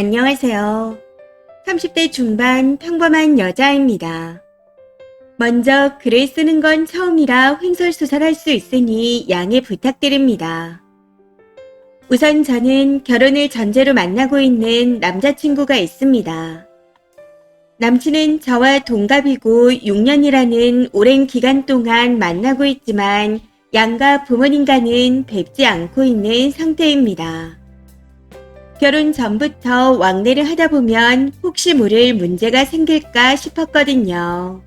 안녕하세요. 30대 중반 평범한 여자입니다. 먼저 글을 쓰는 건 처음이라 횡설수설할 수 있으니 양해 부탁드립니다. 우선 저는 결혼을 전제로 만나고 있는 남자친구가 있습니다. 남친은 저와 동갑이고 6년이라는 오랜 기간 동안 만나고 있지만 양가 부모님과는 뵙지 않고 있는 상태입니다. 결혼 전부터 왕래를 하다 보면 혹시 모를 문제가 생길까 싶었거든요.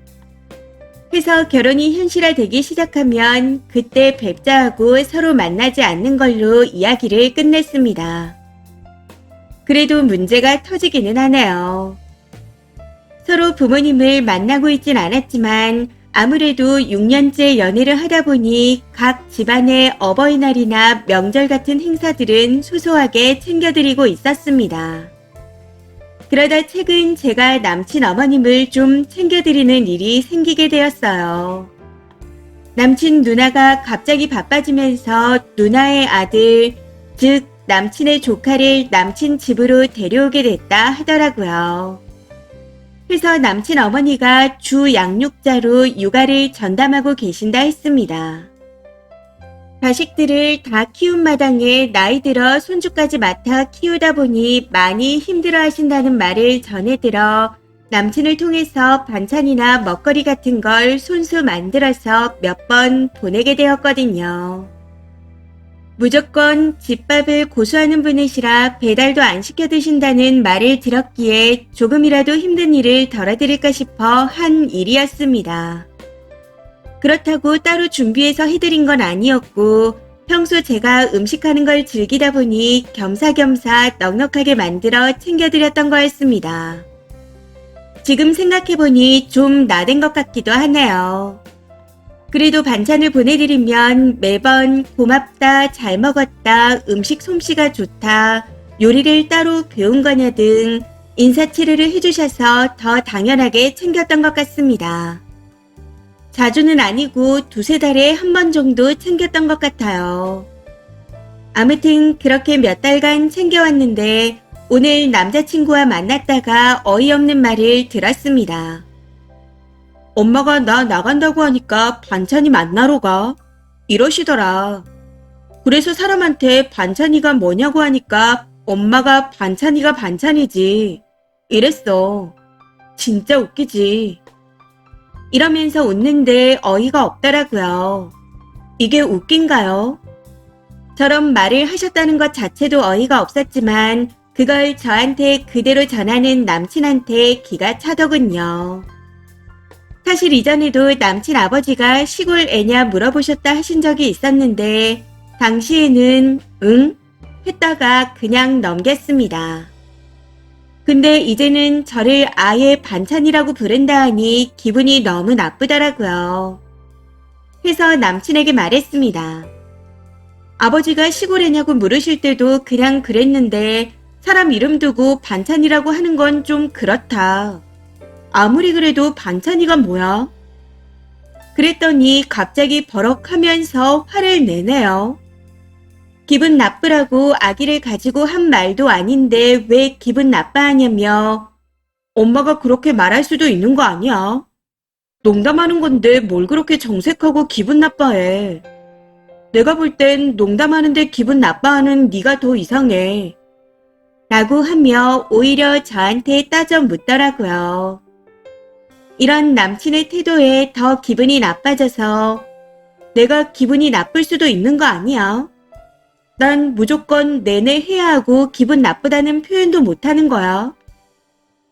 해서 결혼이 현실화되기 시작하면 그때 뵙자 하고 서로 만나지 않는 걸로 이야기를 끝냈습니다. 그래도 문제가 터지기는 하네요. 서로 부모님을 만나고 있진 않았지만 아무래도 6년째 연애를 하다 보니 각 집안의 어버이날이나 명절 같은 행사들은 소소하게 챙겨드리고 있었습니다. 그러다 최근 제가 남친 어머님을 좀 챙겨드리는 일이 생기게 되었어요. 남친 누나가 갑자기 바빠지면서 누나의 아들, 즉 남친의 조카를 남친 집으로 데려오게 됐다 하더라고요. 그래서 남친 어머니가 주 양육자로 육아를 전담하고 계신다 했습니다. 자식들을 다 키운 마당에 나이 들어 손주까지 맡아 키우다 보니 많이 힘들어 하신다는 말을 전해 들어 남친을 통해서 반찬이나 먹거리 같은 걸 손수 만들어서 몇 번 보내게 되었거든요. 무조건 집밥을 고수하는 분이시라 배달도 안 시켜 드신다는 말을 들었기에 조금이라도 힘든 일을 덜어드릴까 싶어 한 일이었습니다. 그렇다고 따로 준비해서 해드린 건 아니었고 평소 제가 음식하는 걸 즐기다 보니 겸사겸사 넉넉하게 만들어 챙겨드렸던 거였습니다. 지금 생각해보니 좀 나댄 것 같기도 하네요. 그래도 반찬을 보내드리면 매번 고맙다, 잘 먹었다, 음식 솜씨가 좋다, 요리를 따로 배운 거냐 등 인사치레를 해주셔서 더 당연하게 챙겼던 것 같습니다. 자주는 아니고 두세 달에 한 번 정도 챙겼던 것 같아요. 아무튼 그렇게 몇 달간 챙겨왔는데 오늘 남자친구와 만났다가 어이없는 말을 들었습니다. 엄마가 나 나간다고 하니까 반찬이 만나러 가. 이러시더라. 그래서 사람한테 반찬이가 뭐냐고 하니까 엄마가 반찬이가 반찬이지. 이랬어. 진짜 웃기지. 이러면서 웃는데 어이가 없더라고요. 이게 웃긴가요? 저런 말을 하셨다는 것 자체도 어이가 없었지만 그걸 저한테 그대로 전하는 남친한테 기가 차더군요. 사실 이전에도 남친 아버지가 시골 애냐 물어보셨다 하신 적이 있었는데 당시에는 응? 했다가 그냥 넘겼습니다. 근데 이제는 저를 아예 반찬이라고 부른다 하니 기분이 너무 나쁘더라고요. 해서 남친에게 말했습니다. 아버지가 시골에냐고 물으실 때도 그냥 그랬는데 사람 이름 두고 반찬이라고 하는 건 좀 그렇다. 아무리 그래도 반찬이가 뭐야? 그랬더니 갑자기 버럭하면서 화를 내네요. 기분 나쁘라고 아기를 가지고 한 말도 아닌데 왜 기분 나빠하냐며 엄마가 그렇게 말할 수도 있는 거 아니야. 농담하는 건데 뭘 그렇게 정색하고 기분 나빠해. 내가 볼 땐 농담하는데 기분 나빠하는 네가 더 이상해. 라고 하며 오히려 저한테 따져 묻더라고요. 이런 남친의 태도에 더 기분이 나빠져서 내가 기분이 나쁠 수도 있는 거 아니야. 난 무조건 내내 해야 하고 기분 나쁘다는 표현도 못하는 거야.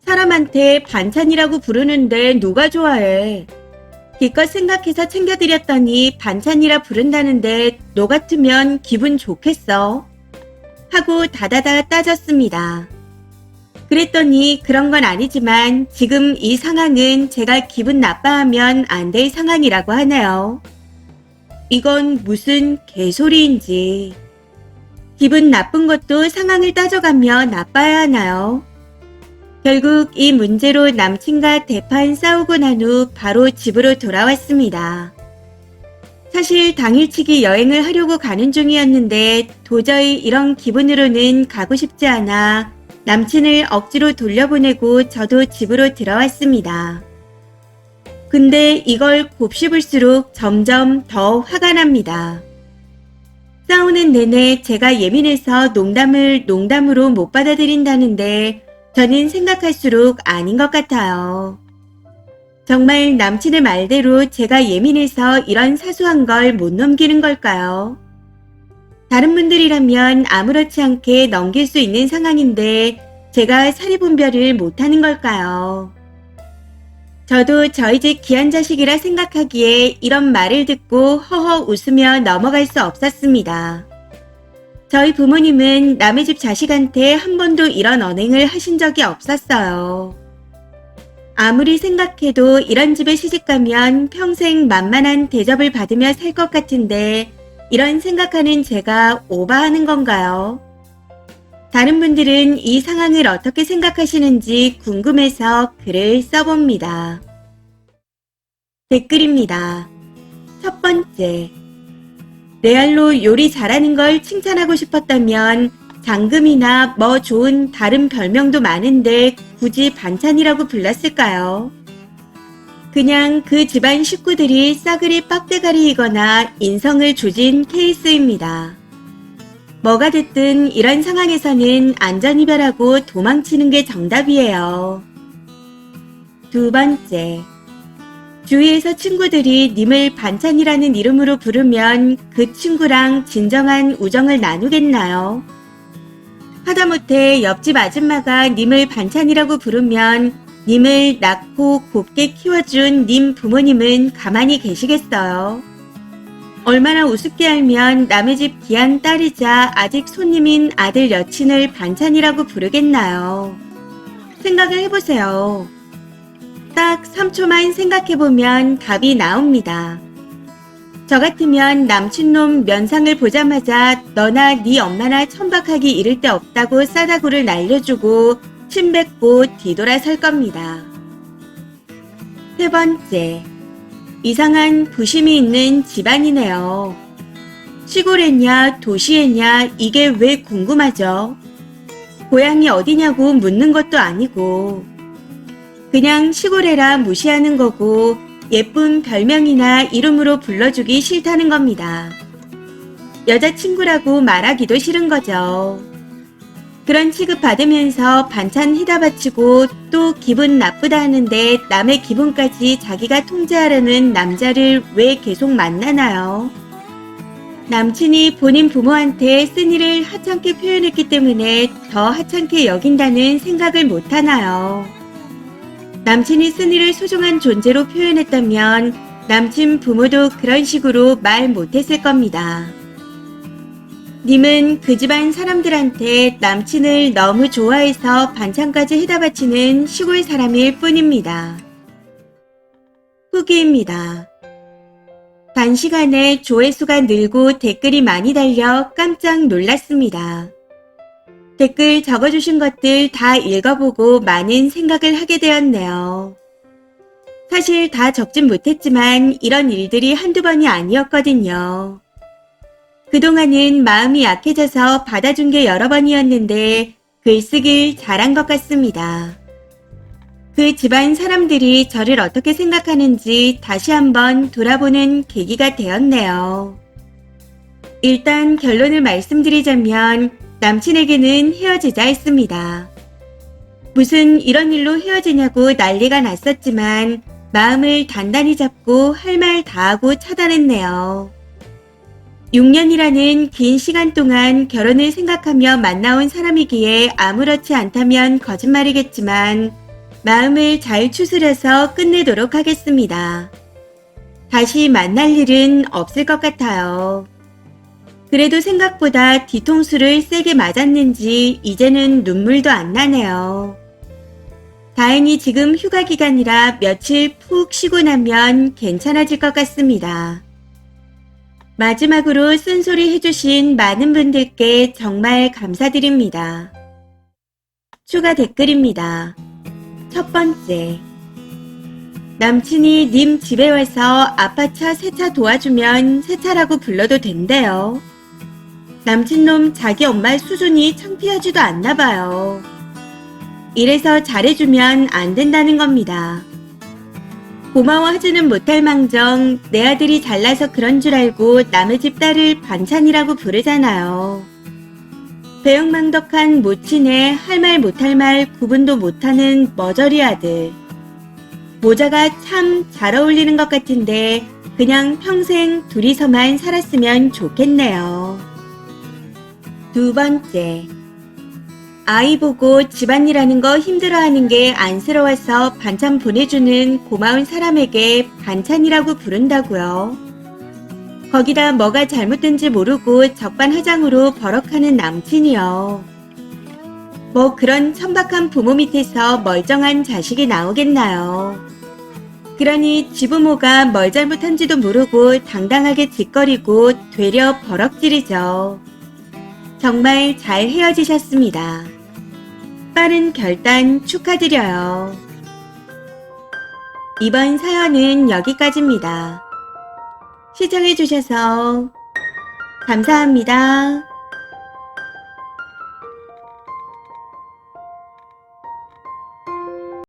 사람한테 반찬이라고 부르는데 누가 좋아해. 기껏 생각해서 챙겨드렸더니 반찬이라 부른다는데 너 같으면 기분 좋겠어. 하고 다다다 따졌습니다. 그랬더니 그런 건 아니지만 지금 이 상황은 제가 기분 나빠하면 안 될 상황이라고 하네요. 이건 무슨 개소리인지. 기분 나쁜 것도 상황을 따져가며 나빠야 하나요? 결국 이 문제로 남친과 대판 싸우고 난 후 바로 집으로 돌아왔습니다. 사실 당일치기 여행을 하려고 가는 중이었는데 도저히 이런 기분으로는 가고 싶지 않아 남친을 억지로 돌려보내고 저도 집으로 들어왔습니다. 근데 이걸 곱씹을수록 점점 더 화가 납니다. 싸우는 내내 제가 예민해서 농담을 농담으로 못 받아들인다는데 저는 생각할수록 아닌 것 같아요. 정말 남친의 말대로 제가 예민해서 이런 사소한 걸 못 넘기는 걸까요? 다른 분들이라면 아무렇지 않게 넘길 수 있는 상황인데 제가 사리분별을 못하는 걸까요? 저도 저희 집 귀한 자식이라 생각하기에 이런 말을 듣고 허허 웃으며 넘어갈 수 없었습니다. 저희 부모님은 남의 집 자식한테 한 번도 이런 언행을 하신 적이 없었어요. 아무리 생각해도 이런 집에 시집가면 평생 만만한 대접을 받으며 살 것 같은데 이런 생각하는 제가 오바하는 건가요? 다른 분들은 이 상황을 어떻게 생각하시는지 궁금해서 글을 써봅니다. 댓글입니다. 첫 번째. 레알로 요리 잘하는 걸 칭찬하고 싶었다면 장금이나 뭐 좋은 다른 별명도 많은데 굳이 반찬이라고 불렀을까요? 그냥 그 집안 식구들이 싸그리 빡대가리이거나 인성을 조진 케이스입니다. 뭐가 됐든 이런 상황에서는 안전이별하고 도망치는 게 정답이에요. 두 번째. 주위에서 친구들이 님을 반찬이라는 이름으로 부르면 그 친구랑 진정한 우정을 나누겠나요? 하다못해 옆집 아줌마가 님을 반찬이라고 부르면 님을 낳고 곱게 키워준 님 부모님은 가만히 계시겠어요? 얼마나 우습게 알면 남의 집 귀한 딸이자 아직 손님인 아들 여친을 반찬이라고 부르겠나요? 생각을 해보세요. 딱 3초만 생각해보면 답이 나옵니다. 저 같으면 남친놈 면상을 보자마자 너나 네 엄마나 천박하기 이를 데 없다고 싸다구를 날려주고 침 뱉고 뒤돌아 설 겁니다. 세 번째, 이상한 부심이 있는 집안이네요. 시골에냐 도시에냐 이게 왜 궁금하죠? 고향이 어디냐고 묻는 것도 아니고 그냥 시골에라 무시하는 거고 예쁜 별명이나 이름으로 불러주기 싫다는 겁니다. 여자친구라고 말하기도 싫은 거죠. 그런 취급 받으면서 반찬 해다 바치고 또 기분 나쁘다 하는데 남의 기분까지 자기가 통제하려는 남자를 왜 계속 만나나요? 남친이 본인 부모한테 쓴 일을 하찮게 표현했기 때문에 더 하찮게 여긴다는 생각을 못하나요? 남친이 쓴 일을 소중한 존재로 표현했다면 남친 부모도 그런 식으로 말 못했을 겁니다. 님은 그 집안 사람들한테 남친을 너무 좋아해서 반찬까지 해다 바치는 시골 사람일 뿐입니다. 후기입니다. 단시간에 조회수가 늘고 댓글이 많이 달려 깜짝 놀랐습니다. 댓글 적어주신 것들 다 읽어보고 많은 생각을 하게 되었네요. 사실 다 적진 못했지만 이런 일들이 한두 번이 아니었거든요. 그동안은 마음이 약해져서 받아준 게 여러 번이었는데 글쓰길 잘한 것 같습니다. 그 집안 사람들이 저를 어떻게 생각하는지 다시 한번 돌아보는 계기가 되었네요. 일단 결론을 말씀드리자면 남친에게는 헤어지자 했습니다. 무슨 이런 일로 헤어지냐고 난리가 났었지만 마음을 단단히 잡고 할 말 다 하고 차단했네요. 6년이라는 긴 시간 동안 결혼을 생각하며 만나온 사람이기에 아무렇지 않다면 거짓말이겠지만 마음을 잘 추스려서 끝내도록 하겠습니다. 다시 만날 일은 없을 것 같아요. 그래도 생각보다 뒤통수를 세게 맞았는지 이제는 눈물도 안 나네요. 다행히 지금 휴가 기간이라 며칠 푹 쉬고 나면 괜찮아질 것 같습니다. 마지막으로 쓴소리 해주신 많은 분들께 정말 감사드립니다. 추가 댓글입니다. 첫 번째. 남친이 님 집에 와서 아빠 차 세차 도와주면 세차라고 불러도 된대요. 남친놈 자기 엄마의 수준이 창피하지도 않나 봐요. 이래서 잘해주면 안 된다는 겁니다. 고마워하지는 못할 망정 내 아들이 잘나서 그런 줄 알고 남의 집 딸을 반찬이라고 부르잖아요. 배은망덕한 모친의 할 말 못할 말 구분도 못하는 머저리 아들. 모자가 참 잘 어울리는 것 같은데 그냥 평생 둘이서만 살았으면 좋겠네요. 두 번째. 아이 보고 집안일 하는 거 힘들어하는 게 안쓰러워서 반찬 보내주는 고마운 사람에게 반찬이라고 부른다고요. 거기다 뭐가 잘못된지 모르고 적반하장으로 버럭하는 남친이요. 뭐 그런 천박한 부모 밑에서 멀쩡한 자식이 나오겠나요. 그러니 지부모가 뭘 잘못한지도 모르고 당당하게 짓거리고 되려 버럭지르죠. 정말 잘 헤어지셨습니다. 빠른 결단 축하드려요. 이번 사연은 여기까지입니다. 시청해주셔서 감사합니다.